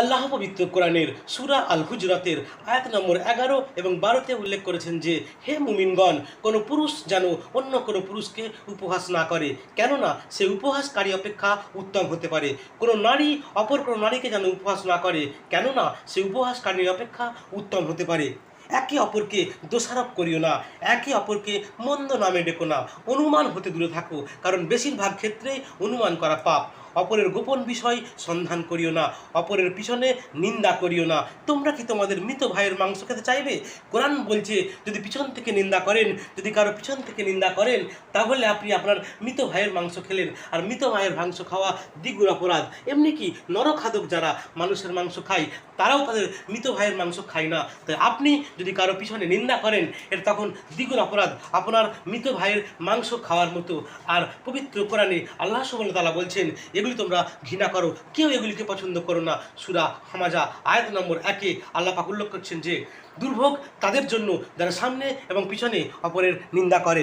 আল্লাহ পবিত্র কোরআনের সুরা আল হুজরাতের আয়াত নম্বর এগারো এবং বারোতে উল্লেখ করেছেন যে, হে মুমিনগণ, কোনো পুরুষ যেন অন্য কোনো পুরুষকে উপহাস না করে, কেননা সে উপহাসকারী অপেক্ষা উত্তম হতে পারে। কোনো নারী অপর কোনো নারীকে যেন উপহাস না করে, কেননা সে উপহাসকারীর অপেক্ষা উত্তম হতে পারে। একে অপরকে দোষারোপ করিও না, একে অপরকে মন্দ নামে ডেকো না। অনুমান হতে দূরে থাকো, কারণ বেশিরভাগ ক্ষেত্রেই অনুমান করা পাপ। অপরের গোপন বিষয় সন্ধান করিও না, অপরের পিছনে নিন্দা করিও না। তোমরা কি তোমাদের মৃত ভাইয়ের মাংস খেতে চাইবে? কোরআন বলছে, যদি পিছন থেকে নিন্দা করেন, যদি কারও পিছন থেকে নিন্দা করেন, তাহলে আপনি আপনার মৃত ভাইয়ের মাংস খেলেন। আর মৃত ভাইয়ের মাংস খাওয়া দ্বিগুণ অপরাধ। এমনি কি নরখাদক যারা মানুষের মাংস খায়, তারাও তাদের মৃত ভাইয়ের মাংস খায় না। তাই আপনি যদি কারও পিছনে নিন্দা করেন, এর তখন দ্বিগুণ অপরাধ আপনার মৃত ভাইয়ের মাংস খাওয়ার মতো। আর পবিত্র কোরআনে আল্লাহ সুবহানাহু তালা বলছেন এগুলি তোমরা ঘৃণা করো। কেউ এগুলিকে পছন্দ করো না। সুরা হামাজা, আয়াত নম্বর একে আল্লাহ পাক উল্লেখ করছেন যে, দুর্ভোগ তাদের জন্য যারা সামনে এবং পিছনে অপরের নিন্দা করে।